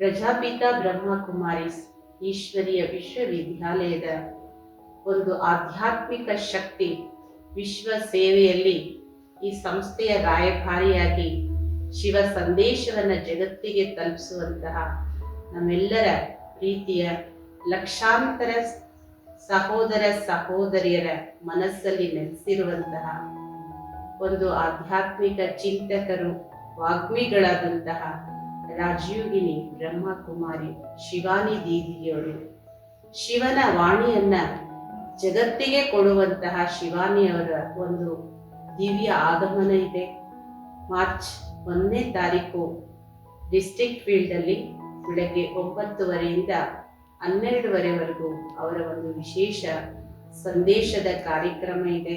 ಪ್ರಜಾಪಿತ ಬ್ರಹ್ಮಕುಮಾರಿಸ್ ಈಶ್ವರಿಯ ವಿಶ್ವವಿದ್ಯಾಲಯದ ಒಂದು ಆಧ್ಯಾತ್ಮಿಕ ಶಕ್ತಿ ವಿಶ್ವ ಸೇವೆಯಲ್ಲಿ ಈ ಸಂಸ್ಥೆಯ ರಾಯಭಾರಿಯಾಗಿ ಶಿವ ಸಂದೇಶವನ್ನು ಜಗತ್ತಿಗೆ ತಲುಪಿಸುವಂತಹ ನಮ್ಮೆಲ್ಲರ ಪ್ರೀತಿಯ ಲಕ್ಷಾಂತರ ಸಹೋದರ ಸಹೋದರಿಯರ ಮನಸ್ಸಲ್ಲಿ ನೆಲೆಸಿರುವಂತಹ ಒಂದು ಆಧ್ಯಾತ್ಮಿಕ ಚಿಂತಕರು ವಾಗ್ಮಿಗಳಾದಂತಹ ರಾಜಯೋಗಿನಿ ಬ್ರಹ್ಮಕುಮಾರಿ ಶಿವಾನಿ ದೀದಿಯವರು ಶಿವನ ವಾಣಿಯನ್ನ ಜಗತ್ತಿಗೆ ಕೊಡುವಂತಹ ಶಿವಾನಿಯವರ ಒಂದು ದಿವ್ಯ ಆಗಮನ ಇದೆ. ಮಾರ್ಚ್ ಒಂದನೇ ತಾರೀಕು ಡಿಸ್ಟ್ರಿಕ್ಟ್ ಫೀಲ್ಡಲ್ಲಿ ಬೆಳಗ್ಗೆ ಒಂಬತ್ತುವರೆಯಿಂದ ಹನ್ನೆರಡುವರೆವರೆಗೂ ಅವರ ಒಂದು ವಿಶೇಷ ಸಂದೇಶದ ಕಾರ್ಯಕ್ರಮ ಇದೆ.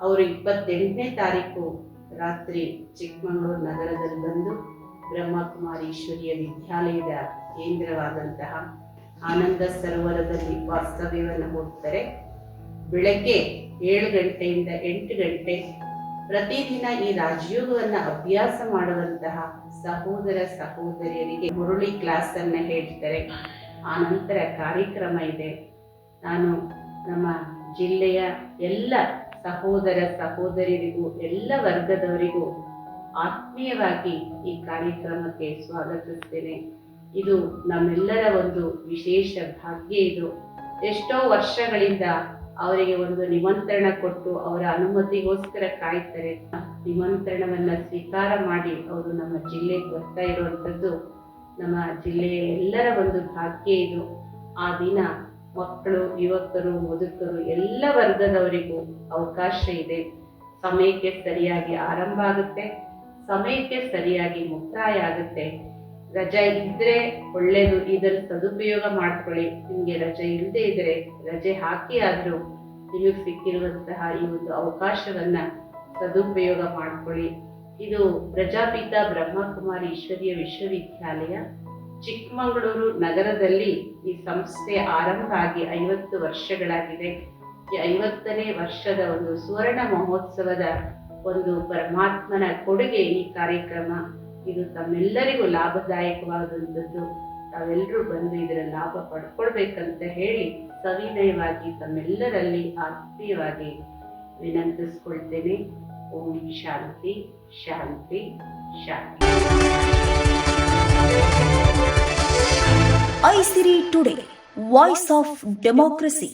ಅವರು ಇಪ್ಪತ್ತೆಂಟನೇ ತಾರೀಕು ರಾತ್ರಿ ಚಿಕ್ಕಮಗಳೂರು ನಗರದಲ್ಲಿ ಬಂದು ಬ್ರಹ್ಮಕುಮಾರಿ ಈಶ್ವರಿಯ ವಿದ್ಯಾಲಯದ ಕೇಂದ್ರವಾದಂತಹ ಆನಂದ ಸರೋವರದಲ್ಲಿ ವಾಸ್ತವ್ಯವನ್ನು ಹೋಗ್ತಾರೆ ಬೆಳಗ್ಗೆ ಏಳು ಗಂಟೆಯಿಂದ ಎಂಟು ಗಂಟೆ ಪ್ರತಿದಿನ ಈ ರಾಜಯೋಗವನ್ನು ಅಭ್ಯಾಸ ಮಾಡುವಂತಹ ಸಹೋದರ ಸಹೋದರಿಯರಿಗೆ ಮುರುಳಿ ಕ್ಲಾಸ್ ಅನ್ನ ಹೇಳ್ತಾರೆ. ಆ ನಂತರ ಕಾರ್ಯಕ್ರಮ ಇದೆ. ನಾನು ನಮ್ಮ ಜಿಲ್ಲೆಯ ಎಲ್ಲ ಸಹೋದರ ಸಹೋದರಿಯರಿಗೂ ಎಲ್ಲ ವರ್ಗದವರಿಗೂ ಆತ್ಮೀಯವಾಗಿ ಈ ಕಾರ್ಯಕ್ರಮಕ್ಕೆ ಸ್ವಾಗತಿಸ್ತೇನೆ. ಇದು ನಮ್ಮೆಲ್ಲರ ಒಂದು ವಿಶೇಷ ಭಾಗ್ಯ ಇದು. ಎಷ್ಟೋ ವರ್ಷಗಳಿಂದ ಅವರಿಗೆ ಒಂದು ನಿಮಂತ್ರಣ ಕೊಟ್ಟು ಅವರ ಅನುಮತಿಗೋಸ್ಕರ ಕಾಯ್ತಾರೆ. ನಿಮಂತ್ರಣವನ್ನ ಸ್ವೀಕಾರ ಮಾಡಿ ಅವರು ನಮ್ಮ ಜಿಲ್ಲೆಗೆ ಬರ್ತಾ ಇರುವಂಥದ್ದು ನಮ್ಮ ಜಿಲ್ಲೆಯ ಎಲ್ಲರ ಒಂದು ಭಾಗ್ಯ ಇದು. ಆ ದಿನ ಮಕ್ಕಳು, ಯುವಕರು, ಮುದುಕರು ಎಲ್ಲ ವರ್ಗದವರಿಗೂ ಅವಕಾಶ ಇದೆ. ಸಮಯಕ್ಕೆ ಸರಿಯಾಗಿ ಆರಂಭ ಆಗುತ್ತೆ. ಸಮಯಕ್ಕೆ ಸರಿಯಾಗಿ ಮುಕ್ತಾಯ ಆಗುತ್ತೆ ರಜೆ ಇದ್ರೆ ಒಳ್ಳೇದು. ಇದರ ಸದುಪಯೋಗ ಮಾಡ್ಕೊಳ್ಳಿ. ನಿಮ್ಗೆ ರಜೆ ಇಲ್ಲದೆ ಇದ್ರೆ ರಜೆ ಹಾಕಿ ಆದ್ರೂ ನಿಮಗೆ ಸಿಕ್ಕಿರುವಂತಹ ಈ ಒಂದು ಅವಕಾಶವನ್ನ ಸದುಪಯೋಗ ಮಾಡ್ಕೊಳ್ಳಿ. ಇದು ಪ್ರಜಾಪಿತ ಬ್ರಹ್ಮಕುಮಾರಿ ಈಶ್ವರಿಯ ವಿಶ್ವವಿದ್ಯಾಲಯ. ಚಿಕ್ಕಮಗಳೂರು ನಗರದಲ್ಲಿ ಈ ಸಂಸ್ಥೆ ಆರಂಭ ಆಗಿ ಐವತ್ತು ವರ್ಷಗಳಾಗಿದೆ. ಈ ಐವತ್ತನೇ ವರ್ಷದ ಒಂದು ಸುವರ್ಣ ಮಹೋತ್ಸವದ ಒಂದು ಪರಮಾತ್ಮನ ಕೊಡುಗೆ ಈ ಕಾರ್ಯಕ್ರಮ. ಇದು ತಮ್ಮೆಲ್ಲರಿಗೂ ಲಾಭದಾಯಕವಾದಂಥದ್ದು. ತಾವೆಲ್ಲರೂ ಬಂದು ಇದರ ಲಾಭ ಪಡ್ಕೊಳ್ಬೇಕಂತ ಹೇಳಿ ಸವಿನಯವಾಗಿ ತಮ್ಮೆಲ್ಲರಲ್ಲಿ ಆತ್ಮೀಯವಾಗಿ ವಿನಂತಿಸ್ಕೊಳ್ತೇನೆ. ಓಂ ಶಾಂತಿ ಶಾಂತಿ ಶಾಂತಿ. Isiri today, voice of democracy.